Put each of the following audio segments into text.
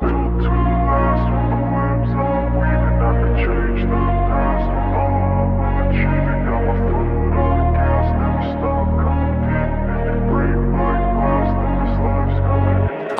built to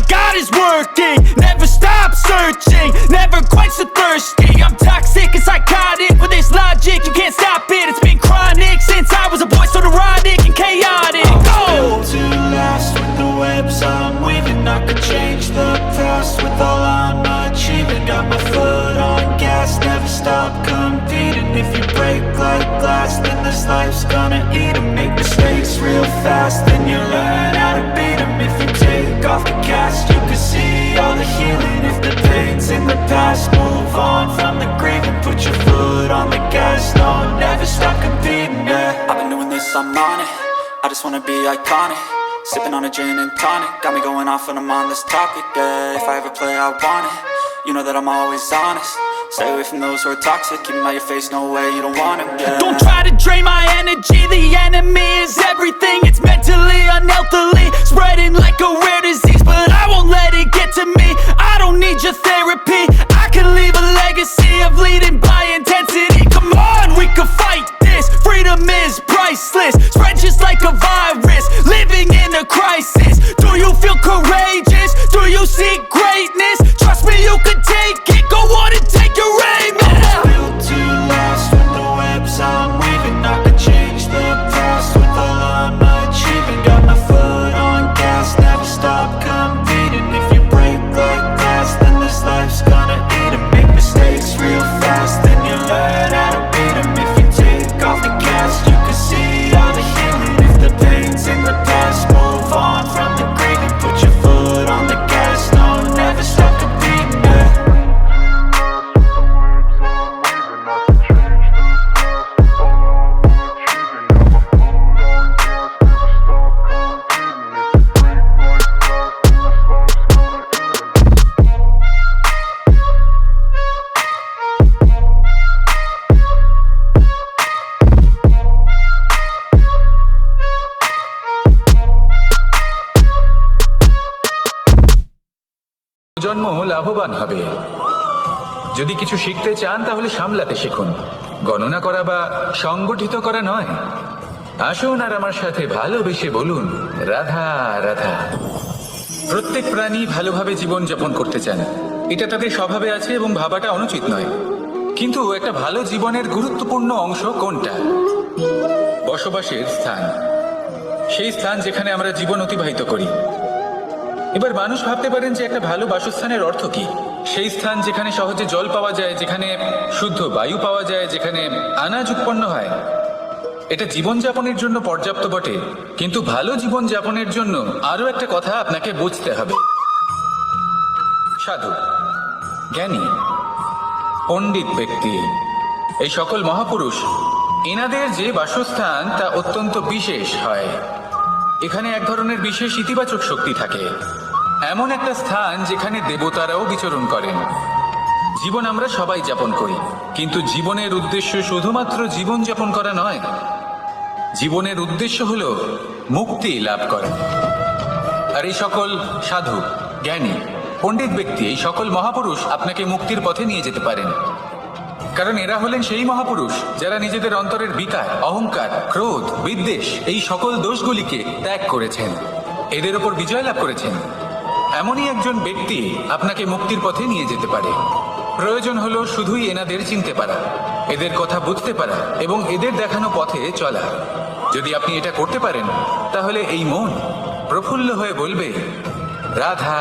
got is working. Never stop searching. Never quench the thirsty. I'm toxic and psychotic with this logic. You can't stop it. It's been chronic since I was a boy, so neurotic and chaotic. Go! Oh. to last with the webs I'm weaving. I could change the past with all I'm achieving. Got my foot on gas, never stop competing. If you break like glass, then this life's gonna eat 'em. Make mistakes real fast, then you learn wanna be iconic. Sipping on a gin and tonic. Got me going off when I'm on this topic, yeah. If I ever play, I want it. You know that I'm always honest. Stay away from those who are toxic. Keep out your face, no way, you don't want it, yeah. Don't try to drain my কিছু শিখতে চান, তাহলে সামলাতে শিখুন। গণনা করা বা সংগঠিত করা নয়। আসুন আর আমার সাথে ভালোবেসে বলুন, রাধা রাধা। প্রত্যেক প্রাণী ভালোভাবে জীবন যাপন করতে চান। এটা তাদের স্বভাবে আছে এবং ভাবাটা অনুচিত নয়। কিন্তু একটা ভালো জীবনের গুরুত্বপূর্ণ অংশ কোনটা? বসবাসের স্থান। সেই স্থান যেখানে আমরা জীবন অতিবাহিত করি। এবার মানুষ ভাবতে পারেন যে একটা ভালো বাসস্থানের অর্থ কি। সেই স্থান যেখানে সহজে জল পাওয়া যায়, যেখানে শুদ্ধ বায়ু পাওয়া যায়, যেখানে আনাজ উৎপন্ন হয়। এটা জীবনযাপনের জন্য পর্যাপ্ত বটে। কিন্তু ভালো জীবনযাপনের জন্য আরও একটা কথা আপনাকে বুঝতে হবে। সাধু, জ্ঞানী, পণ্ডিত ব্যক্তি, এই সকল মহাপুরুষ, এনাদের যে বাসস্থান তা অত্যন্ত বিশেষ হয়। এখানে এক ধরনের বিশেষ ইতিবাচক শক্তি থাকে। এমন একটা স্থান যেখানে দেবতারাও বিচরণ করেন। জীবন আমরা সবাই যাপন করি, কিন্তু জীবনের উদ্দেশ্য শুধুমাত্র জীবন যাপন করা নয়। জীবনের উদ্দেশ্য হল মুক্তি লাভ করা। আর এই সকল সাধু, জ্ঞানী, পণ্ডিত ব্যক্তি, এই সকল মহাপুরুষ আপনাকে মুক্তির পথে নিয়ে যেতে পারেন। কারণ এরা হলেন সেই মহাপুরুষ যারা নিজেদের অন্তরের বিকার, অহংকার, ক্রোধ, বিদ্বেষ, এই সকল দোষগুলিকে ত্যাগ করেছেন। এদের ওপর বিজয় লাভ করেছেন। এমনই একজন ব্যক্তি আপনাকে মুক্তির পথে নিয়ে যেতে পারে। প্রয়োজন হলো শুধুই এনাদের চিনতে পারা, এদের কথা বুঝতে পারা এবং এদের দেখানো পথে চলা। যদি আপনি এটা করতে পারেন, তাহলে এই মন প্রফুল্ল হয়ে বলবে, রাধা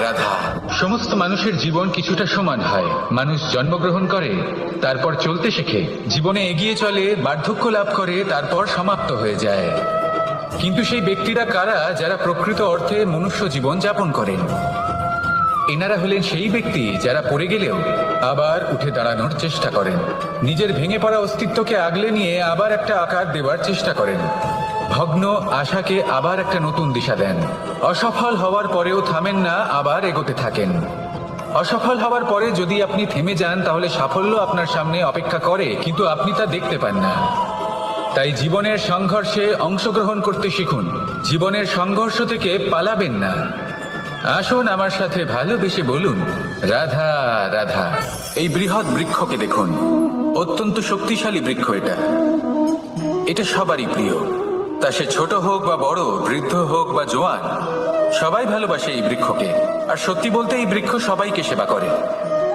রাধা। সমস্ত মানুষের জীবন কিছুটা সমান হয়। মানুষ জন্মগ্রহণ করে, তারপর চলতে শেখে। জীবনে এগিয়ে চলে, বার্ধক্য লাভ করে, তারপর সমাপ্ত হয়ে যায়। কিন্তু সেই ব্যক্তিরা কারা যারা প্রকৃত অর্থে মনুষ্য জীবন যাপন করেন? এনারা হলেন সেই ব্যক্তি যারা পড়ে গেলেও আবার উঠে দাঁড়ানোর চেষ্টা করেন। নিজের ভেঙে পড়া অস্তিত্বকে আগলে নিয়ে আবার একটা আকার দেবার চেষ্টা করেন। ভগ্ন আশাকে আবার একটা নতুন দিশা দেন। অসফল হওয়ার পরেও থামেন না, আবার এগোতে থাকেন। অসফল হওয়ার পরে যদি আপনি থেমে যান, তাহলে সাফল্য আপনার সামনে অপেক্ষা করে, কিন্তু আপনি তা দেখতে পান না। তাই জীবনের সংঘর্ষে অংশগ্রহণ করতে শিখুন। জীবনের সংঘর্ষ থেকে পালাবেন না। আসুন আমার সাথে ভালোবেসে বলুন, রাধা রাধা। এই বৃহৎ বৃক্ষকে দেখুন। অত্যন্ত শক্তিশালী বৃক্ষ এটা। এটা সবারই প্রিয়। তা সে ছোট হোক বা বড়, বৃদ্ধ হোক বা জোয়ান, সবাই ভালোবাসে এই বৃক্ষকে। আর সত্যি বলতে এই বৃক্ষ সবাইকে সেবা করে।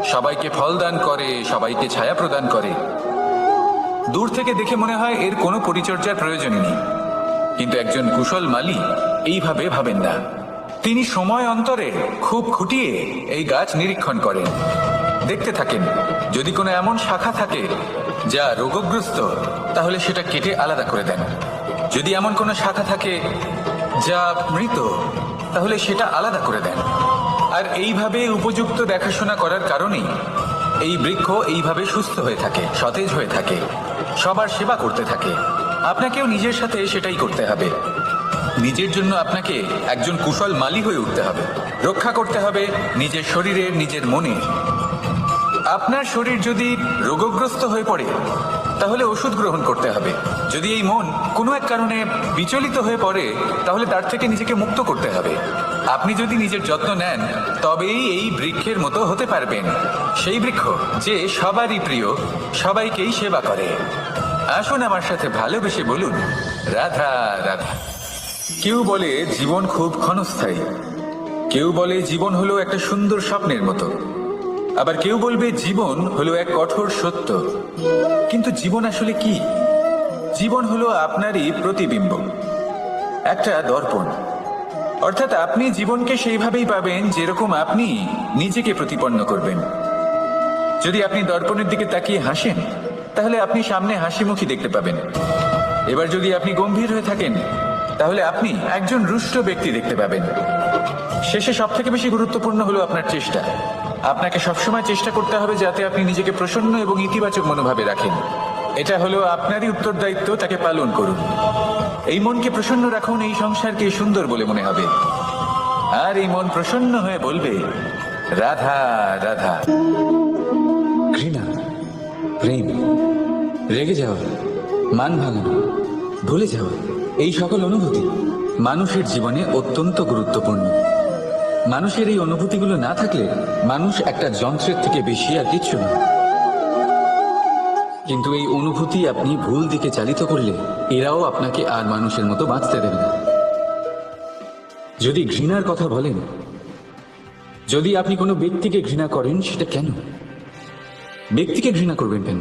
সবাইকে ফল দান করে, সবাইকে ছায়া প্রদান করে। দূর থেকে দেখে মনে হয় এর কোনো পরিচর্যার প্রয়োজন নেই। কিন্তু একজন কুশল মালি এইভাবে ভাবেন না। তিনি সময় অন্তরে খুব খুঁটিয়ে এই গাছ নিরীক্ষণ করেন। দেখতে থাকেন, যদি কোনো এমন শাখা থাকে যা রোগগ্রস্ত, তাহলে সেটা কেটে আলাদা করে দেন। যদি এমন কোনো শাখা থাকে যা মৃত, তাহলে সেটা আলাদা করে দেন। আর এইভাবে উপযুক্ত দেখাশোনা করার কারণেই এই বৃক্ষ এইভাবে সুস্থ হয়ে থাকে, সতেজ হয়ে থাকে। সবার সেবা করতে থাকে। আপনাকেও নিজের সাথে সেটাই করতে হবে। নিজের জন্য আপনাকে একজন কুশল মালি হয়ে উঠতে হবে। রক্ষা করতে হবে নিজের শরীরের নিজের মনের আপনার শরীর যদি রোগগ্রস্ত হয়ে পড়ে তাহলে ওষুধ গ্রহণ করতে হবে। যদি এই মন কোনো এক কারণে বিচলিত হয়ে পড়ে, তাহলে তার থেকে নিজেকে মুক্ত করতে হবে। আপনি যদি নিজের যত্ন নেন, তবেই এই বৃক্ষের মতো হতে পারবেন। সেই বৃক্ষ যে সবারই প্রিয়, সবাইকেই সেবা করে। আসুন আমার সাথে ভালোবেসে বলুন, রাধা রাধা। কেউ বলে জীবন খুব ক্ষণস্থায়ী। কেউ বলে জীবন হলো একটা সুন্দর স্বপ্নের মতো। আবার কেউ বলবে জীবন হলো এক কঠোর সত্য। কিন্তু জীবন আসলে কি? জীবন হলো আপনারই প্রতিবিম্ব। একটা দর্পণ। অর্থাৎ আপনি জীবনকে সেইভাবেই পাবেন যেরকম আপনি নিজেকে প্রতিপন্ন করবেন। যদি আপনি দর্পণের দিকে তাকিয়ে হাসেন, তাহলে আপনি সামনে হাসি মুখী দেখতে পাবেন। এবার যদি আপনি গম্ভীর হয়ে থাকেন, তাহলে আপনি একজন রুষ্ট ব্যক্তি দেখতে পাবেন। শেষে সব থেকে বেশি গুরুত্বপূর্ণ হলো আপনার চেষ্টা। আপনাকে সবসময় চেষ্টা করতে হবে যাতে আপনি নিজেকে প্রসন্ন এবং ইতিবাচক মনোভাবে রাখেন। এটা হলো আপনারই উত্তরদায়িত্ব, তাকে পালন করুন। এই মনকে প্রসন্ন রাখুন, এই সংসারকে সুন্দর বলে মনে হবে। আর এই মন প্রসন্ন হয়ে বলবে, রাধা রাধা। ঘৃণা, প্রেম, রেগে যাওয়া, মান ভাঙানো, ভুলে যাওয়া, এই সকল অনুভূতি মানুষের জীবনে অত্যন্ত গুরুত্বপূর্ণ। মানুষের এই অনুভূতিগুলো না থাকলে মানুষ একটা যন্ত্রের থেকে বেশি আর কিচ্ছু না। কিন্তু এই অনুভূতি আপনি ভুল দিকে চালিত করলে এরাও আপনাকে আর মানুষের মতো বাঁচতে দেবে না। যদি ঘৃণার কথা বলেন, যদি আপনি কোনো ব্যক্তিকে ঘৃণা করেন, সেটা কেন? ব্যক্তিকে ঘৃণা করবেন কেন?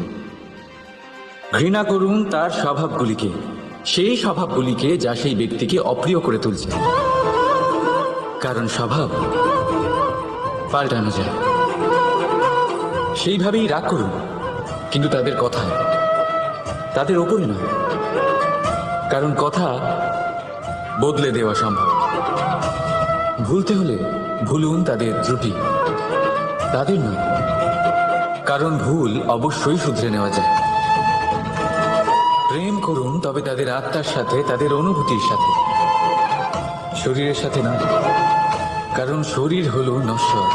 ঘৃণা করুন তার স্বভাবগুলিকে, সেই স্বভাবগুলিকে যা সেই ব্যক্তিকে অপ্রিয় করে তুলছে। কারণ স্বভাব পাল্টানো যায়। সেইভাবেই রাগ করুন, কিন্তু তাদের কথা তাদের ওপরে নয়। কারণ কথা বদলে দেওয়া সম্ভব। ভুলতে হলে ভুলুন তাদের ত্রুটি। তাদের নয়, কারণ ভুল অবশ্যই শুধরে নেওয়া যায়। প্রেম করুন, তবে তাদের আত্মার সাথে, তাদের অনুভূতির সাথে। শরীরের সাথে না কারণ শরীর হলো নশ্বর।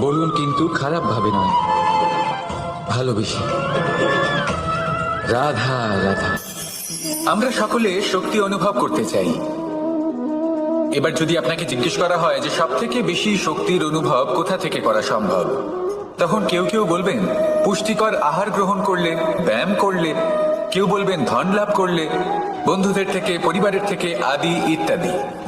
বলুন কিন্তু খারাপ ভাবে নয়। ভালোবেসে। রাধা রাধা। আমরা সকলে শক্তি অনুভব করতে চাই। এবার যদি আপনাকে জিজ্ঞেস করা হয় যে সব থেকে বেশি শক্তির অনুভব কোথা থেকে করা সম্ভব, তখন কেউ কেউ বলবেন, পুষ্টিকর আহার গ্রহণ করলে, ব্যায়াম করলে, কেউ বলবেন ধন লাভ করলে, বন্ধুদের থেকে, পরিবারের থেকে আদি ইত্যাদি।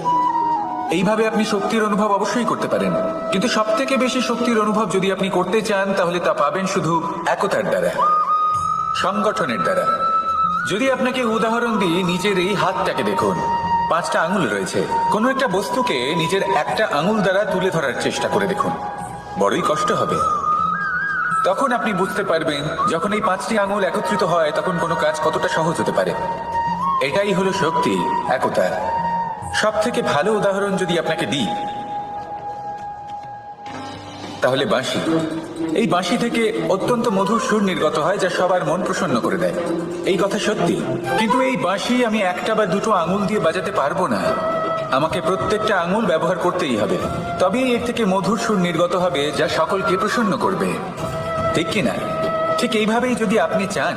এইভাবে আপনি শক্তির অনুভব অবশ্যই করতে পারেন। কিন্তু সব থেকে বেশি শক্তির অনুভব যদি আপনি করতে চান, তাহলে তা পাবেন শুধু একতার দ্বারা, সংগঠনের দ্বারা। যদি আপনাকে উদাহরণ দিই, নিজের এই হাতটাকে দেখুন। পাঁচটা আঙুল রয়েছে। কোনো একটা বস্তুকে নিজের একটা আঙুল দ্বারা তুলে ধরার চেষ্টা করে দেখুন। বড়ই কষ্ট হবে। তখন আপনি বুঝতে পারবেন, যখন এই পাঁচটি আঙুল একত্রিত হয়, তখন কোনো কাজ কতটা সহজ হতে পারে। এটাই হলো শক্তি একতা সব থেকে ভালো উদাহরণ যদি আপনাকে দিই, তাহলে বাঁশি। এই বাঁশি থেকে অত্যন্ত মধুর সুর নির্গত হয়, যা সবার মন প্রসন্ন করে দেয়। এই কথা সত্যি, কিন্তু এই বাঁশি আমি একটা বা দুটো আঙুল দিয়ে বাজাতে পারব না। আমাকে প্রত্যেকটা আঙুল ব্যবহার করতেই হবে। তবেই এর থেকে মধুর সুর নির্গত হবে, যা সকলকে প্রসন্ন করবে। ঠিক কিনা ঠিক এইভাবেই যদি আপনি চান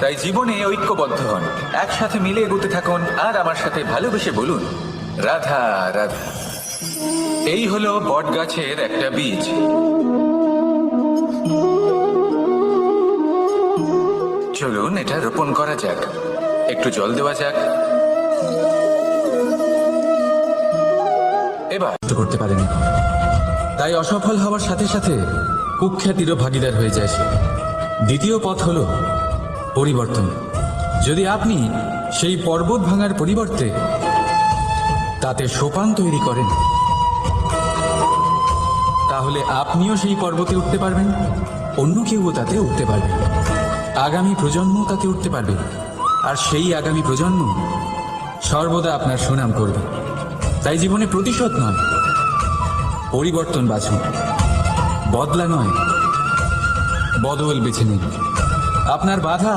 তাই জীবনে ঐক্যবদ্ধ হন। একসাথে মিলে এগোতে থাকুন আর আমার সাথে ভালোবেসে বলুন রাধা রাধা। এই হলো বট গাছের একটা বীজ। চলুন এটা রোপণ করা যাক। একটু জল দেওয়া যাক। এবার করতে পারেনি। তাই অসফল হওয়ার সাথে সাথে কুখ্যাতিরও ভাগিদার হয়ে যায় সে। দ্বিতীয় পথ হল পরিবর্তন। যদি আপনি সেই পর্বত ভাঙার পরিবর্তে তাতে সোপান তৈরি করেন, তাহলে আপনিও সেই পর্বতে উঠতে পারবেন, অন্য কেউও তাতে উঠতে পারবে আগামী প্রজন্মও তাতে উঠতে পারবে আর সেই আগামী প্রজন্ম সর্বদা আপনার সুনাম করবে। তাই জীবনে প্রতিশোধ নয়, পরিবর্তন বাছুন বদলা নয়, বদল বেছে নিন। আপনার বাধা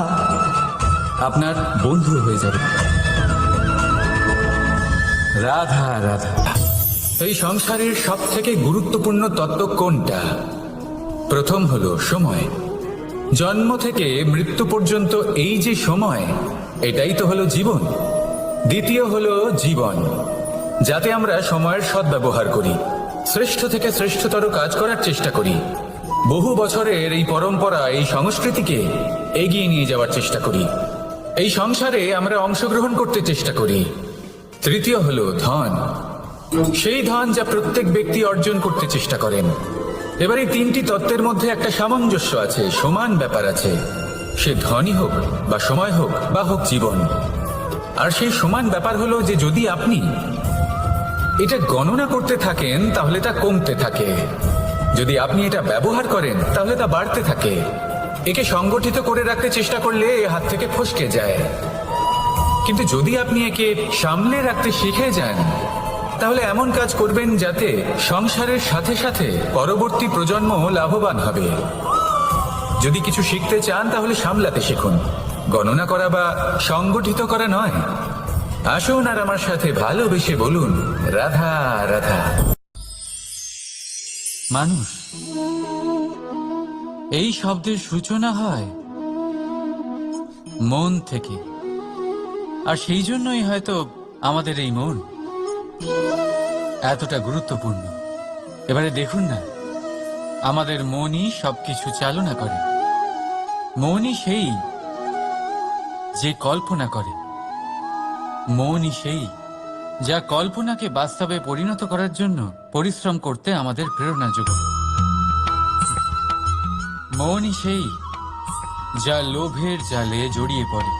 আপনার বন্ধু হয়ে যাবে। রাধা রাধা। এই সংসারের সব থেকে গুরুত্বপূর্ণ তত্ত্ব কোনটা? প্রথম হলো সময়। জন্ম থেকে মৃত্যু পর্যন্ত এই যে সময়, এটাই তো হলো জীবন। দ্বিতীয় হলো জীবন, যাতে আমরা সময়ের সদ্ব্যবহার করি। শ্রেষ্ঠ থেকে শ্রেষ্ঠতর কাজ করার চেষ্টা করি। বহু বছরের এই পরম্পরা, এই সংস্কৃতিকে এগিয়ে নিয়ে যাওয়ার চেষ্টা করি। এই সংসারে আমরা অংশগ্রহণ করতে চেষ্টা করি। তৃতীয় হলো ধন। সেই ধন যা প্রত্যেক ব্যক্তি অর্জন করতে চেষ্টা করেন। এবার এই তিনটি তত্ত্বের মধ্যে একটা সামঞ্জস্য আছে, সমান ব্যাপার আছে। সে ধনই হোক বা সময় হোক বা হোক জীবন। আর সেই সমান ব্যাপার হলো যে যদি আপনি এটা গণনা করতে থাকেন, তাহলে তা কমতে থাকে। যদি আপনি এটা ব্যবহার করেন, তাহলে তা বাড়তে থাকে। একে সংগঠিত করে রাখতে চেষ্টা করলে এ হাত থেকে ফসকে যায়। কিন্তু যদি আপনি একে সামলে রাখতে শিখে যান, তাহলে এমন কাজ করবেন যাতে সংসারের সাথে সাথে পরবর্তী প্রজন্ম লাভবান হবে। যদি কিছু শিখতে চান, তাহলে সামলাতে শিখুন। গণনা করা বা সংগঠিত করা নয়। আসুন আর আমার সাথে ভালোবেসে বলুন, রাধা রাধা। মানুষ। এই শব্দের সূচনা হয় মন থেকে। আর সেই জন্যই হয়তো আমাদের এই মন এতটা গুরুত্বপূর্ণ। এবারে দেখুন না, আমাদের মনই সবকিছু চালনা করে। মনই সেই যে কল্পনা করে। মনই সেই যা কল্পনাকে বাস্তবে পরিণত করার জন্য পরিশ্রম করতে আমাদের প্রেরণা যোগায়। মনই সেই যা লোভের জালে জড়িয়ে পড়ে।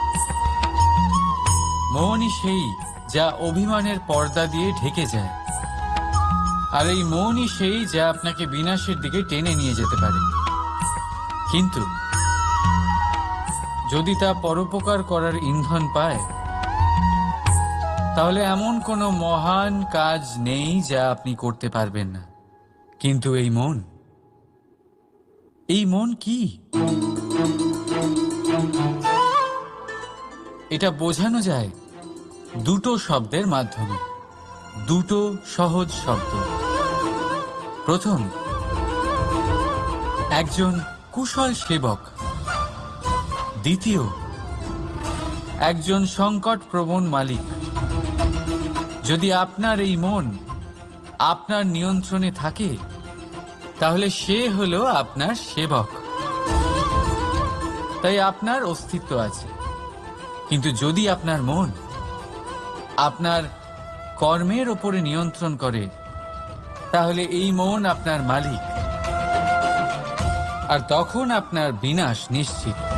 মনই সেই যা অভিমানের পর্দা দিয়ে ঢেকে যায়। আর এই মনই সেই যা আপনাকে বিনাশের দিকে টেনে নিয়ে যেতে পারে। কিন্তু যদি তা পরোপকার করার ইন্ধন পায় তাহলে এমন কোনো মহান কাজ নেই যা আপনি করতে পারবেন না। কিন্তু এই মন? এই মন কি? এটা বোঝানো যায় দুটো শব্দের মাধ্যমে। দুটো সহজ শব্দ। প্রথম, একজন কুশল সেবক। দ্বিতীয় একজন সংকট প্রবণ মালিক। যদি আপনার এই মন আপনার নিয়ন্ত্রণে থাকে, তাহলে সে হলো আপনার সেবক। তাই আপনার অস্তিত্ব আছে। কিন্তু যদি আপনার মন আপনার কর্মের ওপরে নিয়ন্ত্রণ করে, তাহলে এই মন আপনার মালিক। আর তখন আপনার বিনাশ নিশ্চিত।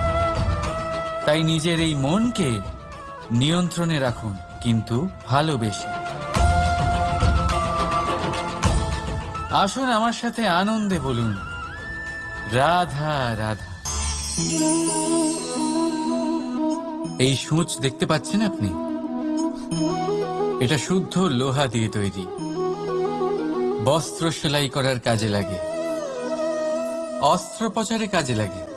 তাই নিজের এই মনকে নিয়ন্ত্রণে রাখুন, কিন্তু ভালোবেসে। আসুন আমার সাথে আনন্দে বলুন, রাধা রাধা। এই সূচ দেখতে পাচ্ছেন আপনি? এটা শুদ্ধ লোহা দিয়ে তৈরি। বস্ত্র সেলাই করার কাজে লাগে। অস্ত্রোপচারে কাজে লাগে।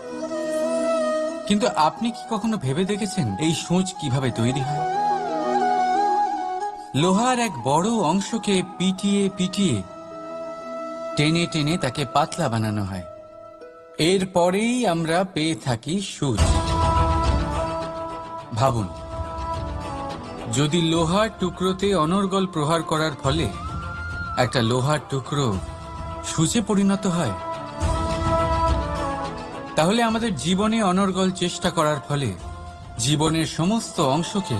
কিন্তু আপনি কি কখনো ভেবে দেখেছেন এই সূচ কীভাবে তৈরি হয়? লোহার এক বড় অংশকে পিটিয়ে পিটিয়ে টেনে টেনে তাকে পাতলা বানানো হয়। এরপরেই আমরা পেয়ে থাকি সূচ। ভাবুন, যদি লোহার টুকরোতে অনর্গল প্রহার করার ফলে একটা লোহার টুকরো সূচে পরিণত হয় তাহলে আমাদের জীবনে অনর্গল চেষ্টা করার ফলে জীবনের সমস্ত অংশকে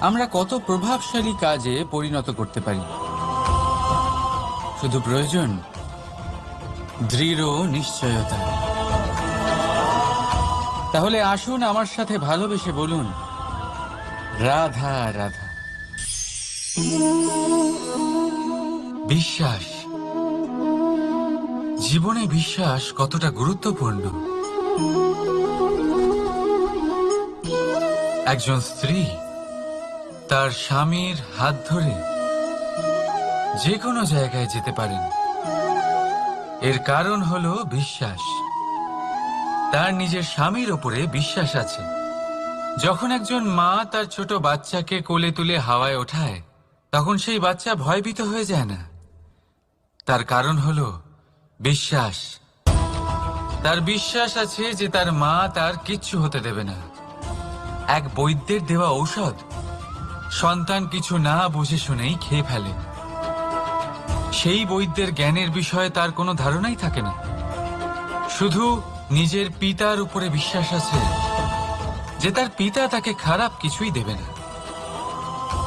আমরা কত প্রভাবশালী কাজে পরিণত করতে পারি। শুধু প্রয়োজন দৃঢ় নিশ্চয়তা। তাহলে আসুন আমার সাথে ভালোবেসে বলুন, রাধা রাধা। বিশ্বাস। জীবনে বিশ্বাস কতটা গুরুত্বপূর্ণ? একজন স্ত্রী তার স্বামীর হাত ধরে যে কোনো জায়গায় যেতে পারেন। এর কারণ হলো বিশ্বাস। তার নিজের স্বামীর ওপরে বিশ্বাস আছে। যখন একজন মা তার ছোট বাচ্চাকে কোলে তুলে হাওয়ায় ওঠায়, তখন সেই বাচ্চা ভয়ভীত হয়ে যায় না। তার কারণ হলো বিশ্বাস। তার বিশ্বাস আছে যে তার মা তার কিচ্ছু হতে দেবে না। এক বৈদ্যের দেওয়া ঔষধ। সন্তান কিছু না বুঝে শুনেই খেয়ে ফেলে। সেই বৈদ্যের জ্ঞানের বিষয়ে তার কোনো ধারণাই থাকে না। শুধু নিজের পিতার উপরে বিশ্বাস আছে যে তার পিতা তাকে খারাপ কিছুই দেবে না।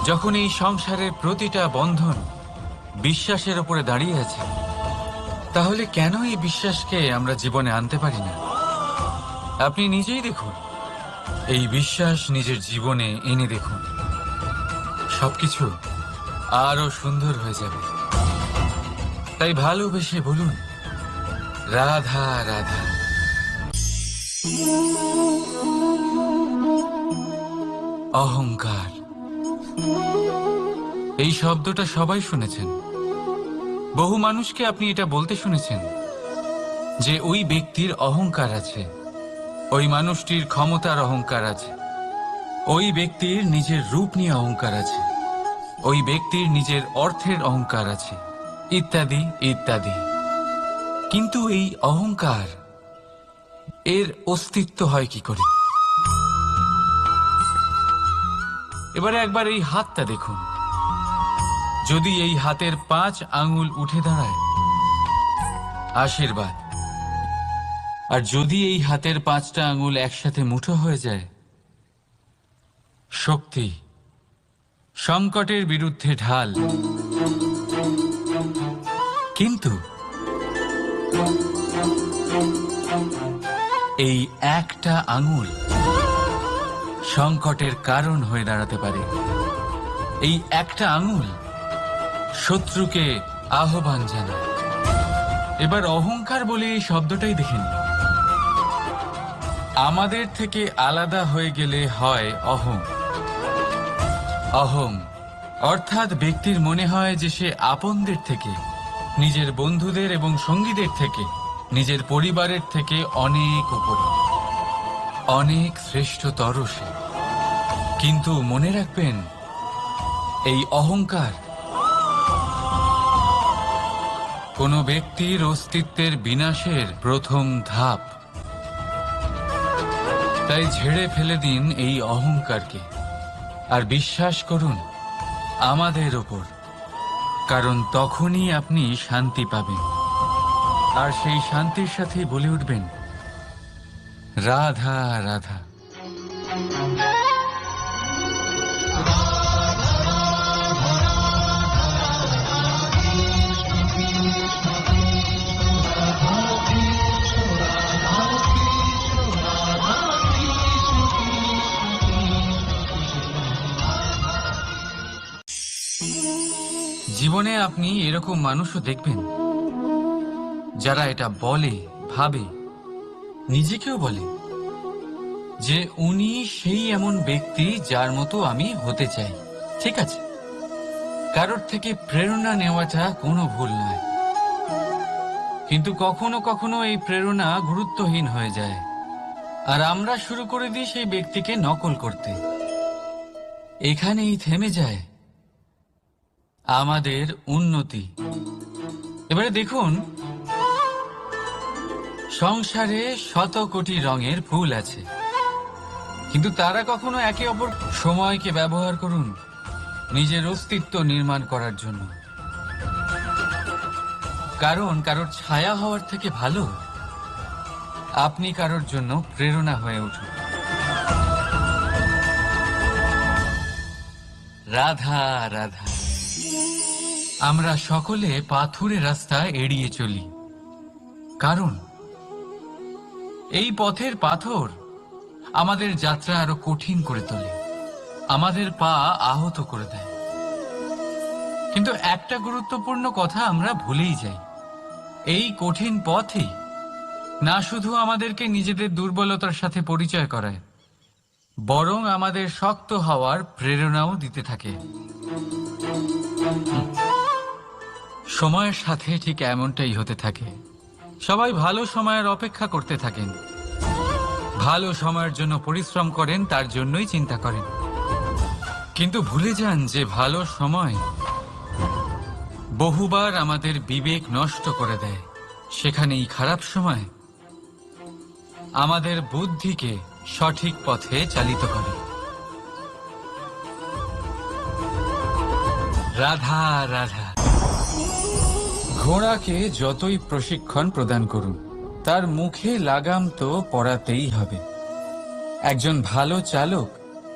যখন এই সংসারের প্রতিটা বন্ধন বিশ্বাসের উপরে দাঁড়িয়ে আছে তাহলে কেন এই বিশ্বাসকে আমরা জীবনে আনতে পারি না আপনি নিজেই দেখুন। এই বিশ্বাস নিজের জীবনে এনে দেখুন। সবকিছু আরও সুন্দর হয়ে যাবে। তাই ভালোবেসে বলুন, রাধা রাধা। অহংকার। এই শব্দটা সবাই শুনেছেন। বহু মানুষকে আপনি এটা বলতে শুনেছেন যে ওই ব্যক্তির অহংকার আছে, ওই মানুষটির ক্ষমতার অহংকার আছে, ওই ব্যক্তির নিজের রূপ নিয়ে অহংকার আছে, ওই ব্যক্তির নিজের অর্থের অহংকার আছে, ইত্যাদি ইত্যাদি। কিন্তু এই অহংকার, এর অস্তিত্ব হয় কি করে? এবারে একবার এই হাতটা দেখুন। যদি এই হাতের পাঁচ আঙুল উঠে দাঁড়ায়, আশীর্বাদ। আর যদি এই হাতের পাঁচটা আঙুল একসাথে মুঠো হয়ে যায়, শক্তি সংকটের বিরুদ্ধে ঢাল। কিন্তু এই একটা আঙুল সংকটের কারণ হয়ে দাঁড়াতে পারে। এই একটা আঙুল শত্রুকে আহ্বান জানায় এবার অহংকার বলে এই শব্দটাই দেখে নিন। আমাদের থেকে আলাদা হয়ে গেলে হয় অহং। অহং অর্থাৎ ব্যক্তির মনে হয় যে সে আপনদের থেকে, নিজের বন্ধুদের এবং সঙ্গীদের থেকে, নিজের পরিবারের থেকে অনেক উপরে। অনেক শ্রেষ্ঠতর সে। কিন্তু মনে রাখবেন, এই অহংকার কোনো ব্যক্তির অস্তিত্বের বিনাশের প্রথম ধাপ। তাই ঝেড়ে ফেলে দিন এই অহংকারকে। আর বিশ্বাস করুন, আমাদের ওপর। কারণ তখনই আপনি শান্তি পাবেন। আর সেই শান্তির সাথে বলে উঠবেন, রাধা রাধা। জীবনে আপনি এরকম মানুষও দেখবেন। যারা এটা বলে, ভাবে, নিজেকেও বলে যে উনি সেই এমন ব্যক্তি যার মতো আমি হতে চাই। ঠিক আছে? কারোর থেকে প্রেরণা নেওয়াটা কোনো ভুল নয়। কিন্তু কখনো কখনো এই প্রেরণা গুরুত্বহীন হয়ে যায়। আর আমরা শুরু করে দিই সেই ব্যক্তিকে নকল করতে। এখানেই থেমে যায় আমাদের উন্নতি। এবারে দেখুন, সংসারে শত কোটি রঙের ফুল আছে। কিন্তু তারা কখনো একে অপর সময়কে ব্যবহার করুন নিজের অস্তিত্ব নির্মাণ করার জন্য। কারণ কারোর ছায়া হওয়ার থেকে ভালো, আপনি কারোর জন্য প্রেরণা হয়ে উঠুন। রাধা রাধা। আমরা সকলে পাথুরে রাস্তা এড়িয়ে চলি। কারণ, এই পথের পাথর আমাদের যাত্রা আরও কঠিন করে তোলে, আমাদের পা আহত করে দেয়। কিন্তু একটা গুরুত্বপূর্ণ কথা আমরা ভুলেই যাই। এই কঠিন পথই না শুধু আমাদেরকে নিজেদের দুর্বলতার সাথে পরিচয় করায়, বরং আমাদের শক্ত হওয়ার প্রেরণাও দিতে থাকে। সময়ের সাথে ঠিক এমনটাই হতে থাকে। সবাই ভালো সময়ের অপেক্ষা করতে থাকেন। ভালো সময়ের জন্য পরিশ্রম করেন, তার জন্যই চিন্তা করেন। কিন্তু ভুলে যান যে ভালো সময় বহুবার আমাদের বিবেক নষ্ট করে দেয়। সেখানেই খারাপ সময় আমাদের বুদ্ধিকে সঠিক পথে চালিত করে। রাধা রাধা। ঘোড়াকে যতই প্রশিক্ষণ প্রদান করুন, তার মুখে লাগাম তো পরাতেই হবে। একজন ভালো চালক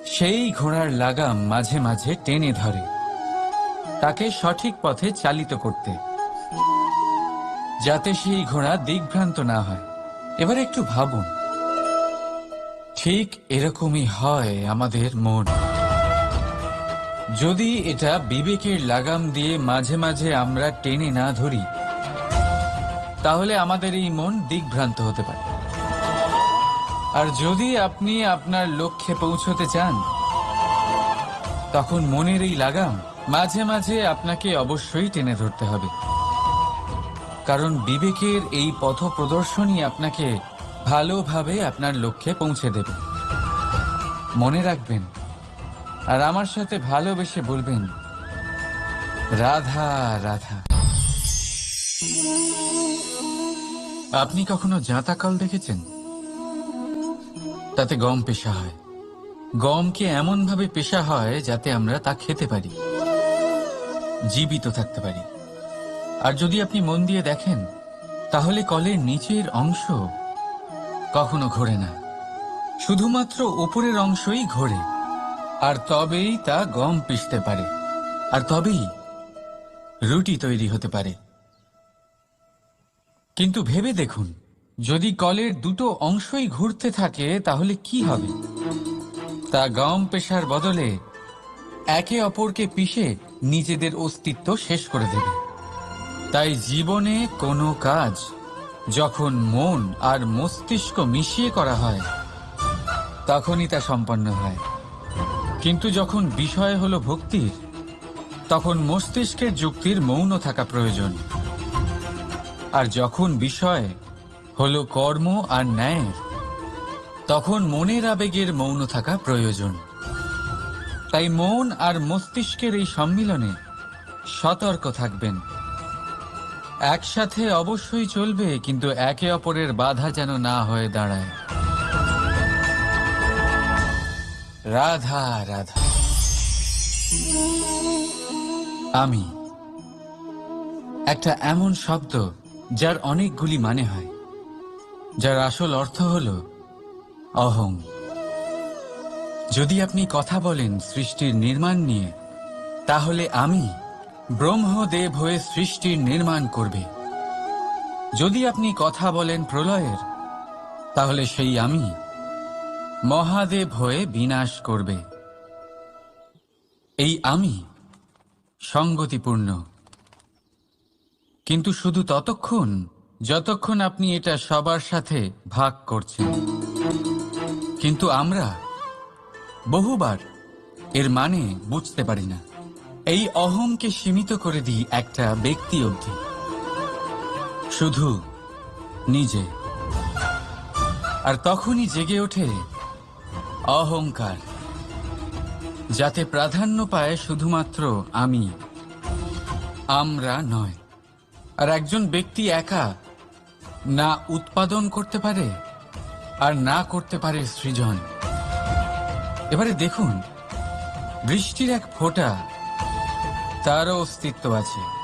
সেই ঘোড়ার লাগাম মাঝে মাঝে টেনে ধরে, তাকে সঠিক পথে চালিত করতে, যাতে সেই ঘোড়া দিগ্ভ্রান্ত না হয়। এবার একটু ভাবুন। ঠিক এরকমই হয় আমাদের মন। যদি এটা বিবেকের লাগাম দিয়ে মাঝে মাঝে আমরা টেনে না ধরি, তাহলে আমাদের এই মন দিগ্ভ্রান্ত হতে পারে। আর যদি আপনি আপনার লক্ষ্যে পৌঁছতে চান, তখন মনের এই লাগাম মাঝে মাঝে আপনাকে অবশ্যই টেনে ধরতে হবে। কারণ বিবেকের এই পথ প্রদর্শনই আপনাকে ভালোভাবে আপনার লক্ষ্যে পৌঁছে দেবে। মনে রাখবেন আর আমার সাথে ভালোবেসে বলবেন, রাধা রাধা। আপনি কখনো জাঁতাকল দেখেছেন? তাতে গম পেশা হয়। গমকে এমন ভাবে পেশা হয় যাতে আমরা তা খেতে পারি, জীবিত থাকতে পারি। আর যদি আপনি মন দিয়ে দেখেন, তাহলে কলের নিচের অংশ কখনো ঘোরে না। শুধুমাত্র উপরের অংশই ঘোরে। আর তবেই তা গম পিষতে পারে। আর তবেই রুটি তৈরি হতে পারে। কিন্তু ভেবে দেখুন, যদি কলের দুটো অংশই ঘুরতে থাকে, তাহলে কি হবে? তা গম পেশার বদলে একে অপরকে পিষে নিজেদের অস্তিত্ব শেষ করে দেবে। তাই জীবনে কোনো কাজ, যখন মন আর মস্তিষ্ক মিশিয়ে করা হয়, তখনই তা সম্পন্ন হয়। কিন্তু যখন বিষয় হলো ভক্তির, তখন মস্তিষ্কের যুক্তির মৌন থাকা প্রয়োজন। আর যখন বিষয় হলো কর্ম আর ন্যায় তখন মনের আবেগের মৌন থাকা প্রয়োজন। তাই মন আর মস্তিষ্কের এই সম্মিলনে সতর্ক থাকবেন। একসাথে অবশ্যই চলবে, কিন্তু একে অপরের বাধা যেন না হয়ে দাঁড়ায়। রাধা রাধা। আমি একটা এমন শব্দ যার অনেকগুলি মানে হয়, যার আসল অর্থ হল অহং। যদি আপনি কথা বলেন সৃষ্টির নির্মাণ নিয়ে, তাহলে আমি ব্রহ্মদেব হয়ে সৃষ্টির নির্মাণ করবে। যদি আপনি কথা বলেন প্রলয়ের, তাহলে সেই আমি মহাদেব হয়ে বিনাশ করবে। এই আমি সঙ্গতিপূর্ণ। কিন্তু শুধু ততক্ষণ, যতক্ষণ আপনি এটা সবার সাথে ভাগ করছেন। কিন্তু আমরা বহুবার এর মানে বুঝতে পারি না। এই অহংকে সীমিত করে দিই একটা ব্যক্তি অবধি। শুধু নিজে। আর তখনই জেগে ওঠে অহংকার, যাতে প্রাধান্য পায় শুধুমাত্র আমি, আমরা নয়। আর একজন ব্যক্তি একা না উৎপাদন করতে পারে আর না করতে পারে সৃজন। এবারে দেখুন, বৃষ্টির এক ফোঁটা তারও অস্তিত্ব আছে।